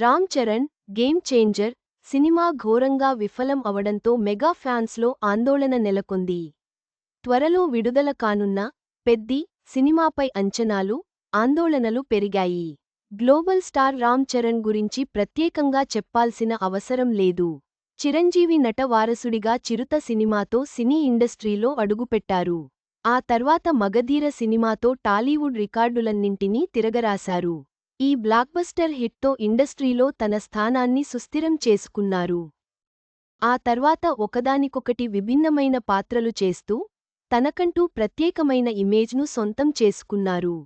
Ram Charan game changer cinema ఘోరంగా విఫలం అవడంతో మెగా ఫ్యాన్స్లో ఆందోళన నెలకొంది. త్వరలో విడుదల కానున్న పెద్ది సినిమాపై అంచనాలు ఆందోళనలు పెరిగాయి. గ్లోబల్ స్టార్ రామ్ చరణ్ గురించి ప్రత్యేకంగా చెప్పాల్సిన అవసరం లేదు. చిరంజీవి నట వారసుడిగా చిరుత సినిమాతో సినీ ఇండస్ట్రీలో అడుగుపెట్టారు. ఆ తర్వాత మగధీర సినిమాతో టాలీవుడ్ రికార్డులన్నింటినీ తిరగరాశారు. ఈ బ్లాక్బస్టర్ హిట్తో ఇండస్ట్రీలో తన స్థానాన్ని సుస్థిరం చేసుకున్నారు. ఆ తర్వాత ఒకదానికొకటి విభిన్నమైన పాత్రలు చేస్తూ తనకంటూ ప్రత్యేకమైన ఇమేజ్ను సొంతం చేసుకున్నారు.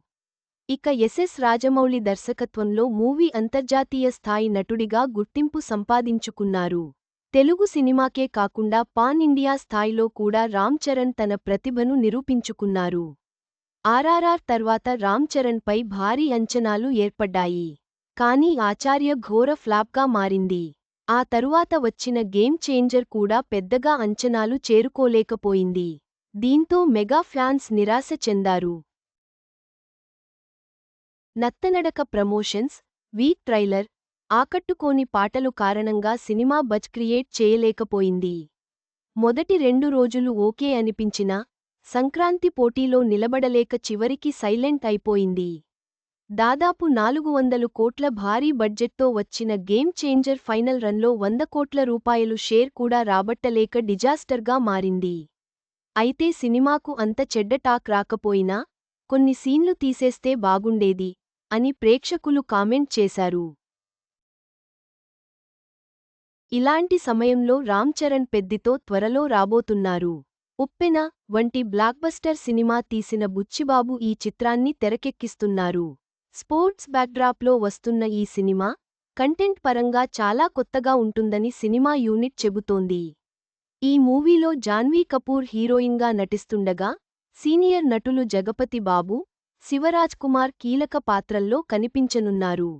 ఇక ఎస్ఎస్ రాజమౌళి దర్శకత్వంలో మూవీ అంతర్జాతీయ స్థాయి నటుడిగా గుర్తింపు సంపాదించుకున్నారు. తెలుగు సినిమాకే కాకుండా పాన్ ఇండియా స్థాయిలో కూడా రామ్ చరణ్ తన ప్రతిభను నిరూపించుకున్నారు. ఆర్ఆర్ఆర్ తర్వాత రామ్ చరణ్పై భారీ అంచనాలు ఏర్పడ్డాయి. కానీ ఆచార్య ఘోర ఫ్లాప్గా మారింది. ఆ తరువాత వచ్చిన గేమ్ చేంజర్ కూడా పెద్దగా అంచనాలు చేరుకోలేకపోయింది. దీంతో మెగా ఫ్యాన్స్ నిరాశ చెందారు. నత్తనడక ప్రమోషన్స్ వీక్ ట్రైలర్ ఆకట్టుకోని పాటలు కారణంగా సినిమా బజ్ క్రియేట్ చేయలేకపోయింది. మొదటి రెండు రోజులు ఓకే అనిపించినా సంక్రాంతి పోటీలో నిలబడలేక చివరికి సైలెంట్ అయిపోయింది. దాదాపు నాలుగు వందలు కోట్ల భారీ బడ్జెట్తో వచ్చిన గేమ్ చేంజర్ ఫైనల్ రన్లో వంద కోట్ల రూపాయలు షేర్ కూడా రాబట్టలేక డిజాస్టర్గా మారింది. అయితే సినిమాకు అంత చెడ్డ టాక్ రాకపోయినా కొన్ని సీన్లు తీసేస్తే బాగుండేది అని ప్రేక్షకులు కామెంట్ చేశారు. ఇలాంటి సమయంలో రామ్ చరణ్ పెద్దితో త్వరలో రాబోతున్నారు. ఉప్పెన వంటి బ్లాక్బస్టర్ సినిమా తీసిన బుచ్చిబాబు ఈ చిత్రాన్ని తెరకెక్కిస్తున్నారు. స్పోర్ట్స్ బ్యాక్డ్రాప్లో వస్తున్న ఈ సినిమా కంటెంట్ పరంగా చాలా కొత్తగా ఉంటుందని సినిమా యూనిట్ చెబుతోంది. ఈ మూవీలో జాన్వీ కపూర్ హీరోయిన్గా నటిస్తుండగా సీనియర్ నటులు జగపతి బాబు శివరాజ్ కుమార్ కీలక పాత్రల్లో కనిపించనున్నారు.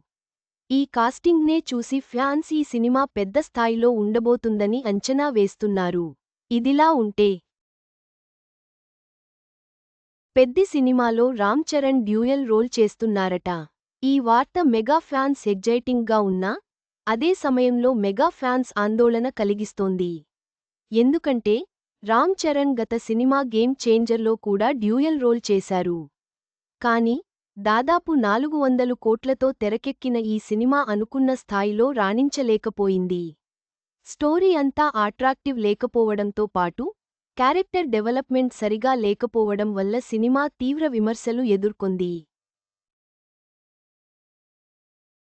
ఈ కాస్టింగ్నే చూసి ఫ్యాన్స్ ఈ సినిమా పెద్ద స్థాయిలో ఉండబోతుందని అంచనా వేస్తున్నారు. ఇదిలా ఉంటే పెద్ది సినిమాలో రామ్ చరణ్ డ్యూయల్ రోల్ చేస్తున్నారట. ఈ వార్త మెగా ఫ్యాన్స్ ఎగ్జైటింగ్గా ఉన్నా అదే సమయంలో మెగా ఫ్యాన్స్ ఆందోళన కలిగిస్తోంది. ఎందుకంటే రామ్ చరణ్ గత సినిమా గేమ్ చేంజర్లో కూడా డ్యూయల్ రోల్ చేశారు. కాని దాదాపు నాలుగు వందలు కోట్లతో తెరకెక్కిన ఈ సినిమా అనుకున్న స్థాయిలో రాణించలేకపోయింది. స్టోరీ అంతా అట్రాక్టివ్ లేకపోవడంతో పాటు క్యారెక్టర్ డెవలప్మెంట్ సరిగా లేకపోవడం వల్ల సినిమా తీవ్ర విమర్శలు ఎదుర్కొంది.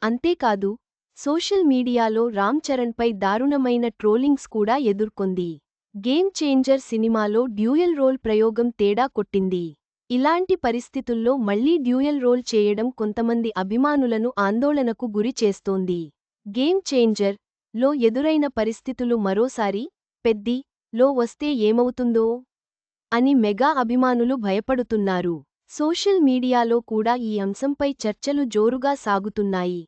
అంతేకాదు సోషల్ మీడియాలో రామ్ చరణ్పై దారుణమైన ట్రోలింగ్స్ కూడా ఎదుర్కొంది. గేమ్ చేంజర్ సినిమాలో డ్యూయల్ రోల్ ప్రయోగం తేడా కొట్టింది. ఇలాంటి పరిస్థితుల్లో మళ్ళీ డ్యూయల్ రోల్ చేయడం కొంతమంది అభిమానులను ఆందోళనకు గురి చేస్తోంది. గేమ్ చేంజర్లో ఎదురైన పరిస్థితులు మరోసారి పెద్ది లో వస్తే ఏమవుతుందో? అని మెగా అభిమానులు భయపడుతున్నారు. సోషల్ మీడియాలో కూడా ఈ అంశంపై చర్చలు జోరుగా సాగుతున్నాయి.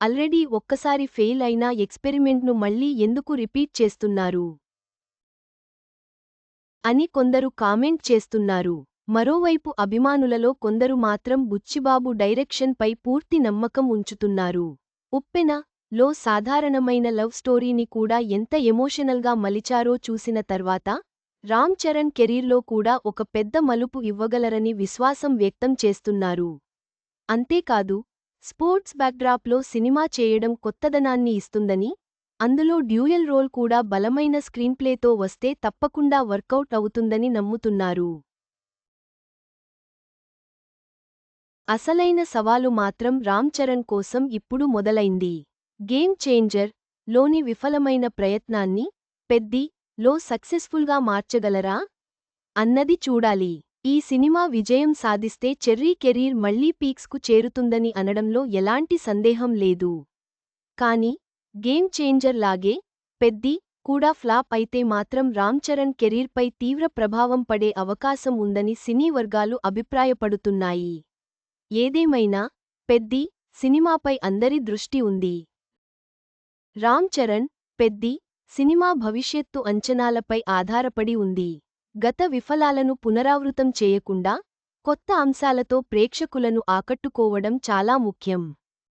ఆల్రెడీ ఒక్కసారి ఫెయిల్ అయిన ఎక్స్పెరిమెంట్ను మళ్ళీ ఎందుకు రిపీట్ చేస్తున్నారు? అని కొందరు కామెంట్ చేస్తున్నారు. మరోవైపు అభిమానులలో కొందరు మాత్రం బుచ్చిబాబు డైరెక్షన్పై పూర్తి నమ్మకం ఉంచుతున్నారు. ఉప్పెన లో సాధారణమైన లవ్ స్టోరీని కూడా ఎంత ఎమోషనల్గా మలిచారో చూసిన తర్వాత రామ్ చరణ్ కెరీర్లో కూడా ఒక పెద్ద మలుపు ఇవ్వగలరని విశ్వాసం వ్యక్తం చేస్తున్నారు. అంతేకాదు స్పోర్ట్స్ బ్యాక్డ్రాప్లో సినిమా చేయడం కొత్తదనాన్ని ఇస్తుందని అందులో డ్యూయల్ రోల్ కూడా బలమైన స్క్రీన్ప్లేతో వస్తే తప్పకుండా వర్కౌట్ అవుతుందని నమ్ముతున్నారు. అసలైన సవాలు మాత్రం రామ్ చరణ్ కోసం ఇప్పుడు మొదలైంది. గేమ్ చేంజర్లోని విఫలమైన ప్రయత్నాన్ని పెద్ది లో సక్సెస్ఫుల్గా మార్చగలరా? అన్నది చూడాలి. ఈ సినిమా విజయం సాధిస్తే చెర్రీ కెరీర్ మళ్ళీ పీక్స్కు చేరుతుందని అనడంలో ఎలాంటి సందేహం లేదు. కాని గేమ్ చేంజర్ లాగే పెద్ది కూడా ఫ్లాప్ అయితే మాత్రం రామ్ చరణ్ కెరీర్పై తీవ్ర ప్రభావం పడే అవకాశం ఉందని సినీ వర్గాలు అభిప్రాయపడుతున్నాయి. ఏదేమైనా పెద్ది సినిమాపై అందరి దృష్టి ఉంది. రామ్ చరణ్ పెద్ది సినిమా భవిష్యత్తు అంచనాలపై ఆధారపడి ఉంది. గత విఫలాలను పునరావృతం చేయకుండా కొత్త అంశాలతో ప్రేక్షకులను ఆకట్టుకోవడం చాలా ముఖ్యం.